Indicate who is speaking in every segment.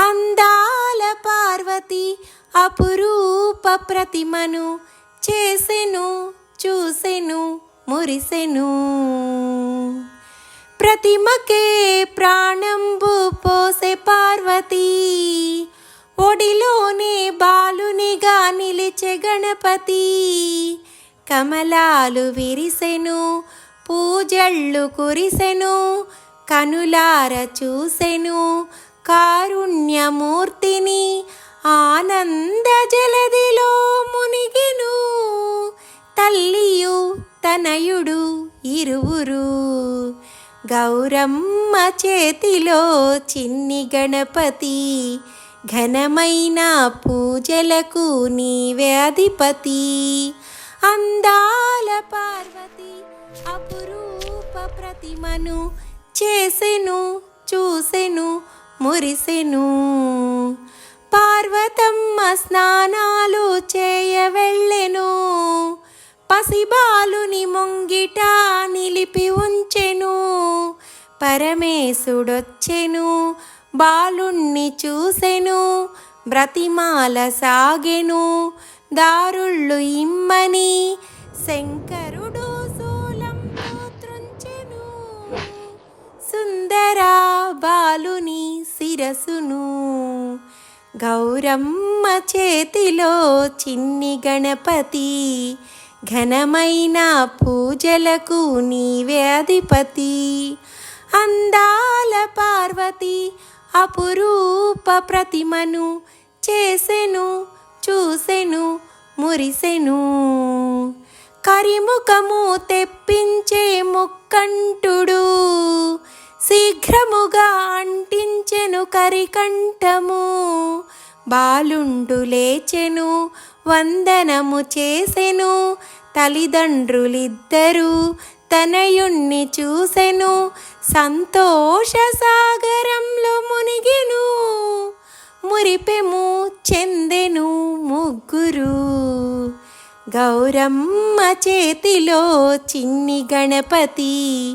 Speaker 1: అందాల పార్వతి అపురూప ప్రతిమను చేసెను చూసెను మురిసెను. ప్రతిమకే ప్రాణంబు పోసే పార్వతి. ఒడిలోనే బాలునిగా నిలిచే గణపతి. కమలాలు విరిసెను పూజళ్ళు కురిసెను కనులార చూసెను కారుణ్యమూర్తిని ఆనంద జలదిలో మునిగెను. తల్లియు తనయుడు ఇరువురు. గౌరమ్మ చేతిలో చిన్ని గణపతి ఘనమైన పూజలకు నీవే అధిపతి. అందాల పార్వతి అపురూప ప్రతిమను చేసెను చూసెను మురిసెను. పార్వతమ్మ స్నానాలు చేయ వెళ్ళెను పసిబాలుని ముంగిట నిలిపి ఉంచెను. పరమేశుడొచ్చెను. బాలుణ్ణి చూసెను. బ్రతిమాల సాగెను. దారుళ్ళు ఇమ్మని శంకర్ శిరసును గౌరమ్మ చేతిలో చిన్ని గణపతి ఘనమైన పూజలకు నీవే అధిపతి. అందాల పార్వతి అపురూప ప్రతిమను చేసెను చూసెను మురిసెను. కరిముఖము తెప్పించే ముక్కంటుడు శీఘ్రముగా అంటించెను కరికంఠము. బాలుండు లేచెను వందనము చేసెను. తల్లిదండ్రులిద్దరూ తనయుణ్ణి చూసెను. సంతోష సాగరంలో మునిగెను. మురిపెము చెందెను ముగ్గురు. గౌరమ్మ చేతిలో చిన్ని గణపతి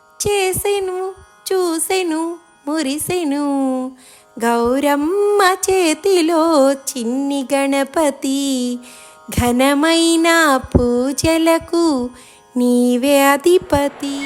Speaker 1: చేసెను చూసెను మురిసెను. గౌరమ్మ చేతిలో చిన్ని గణపతి. ఘనమైన పూజలకు నీవే అధిపతి.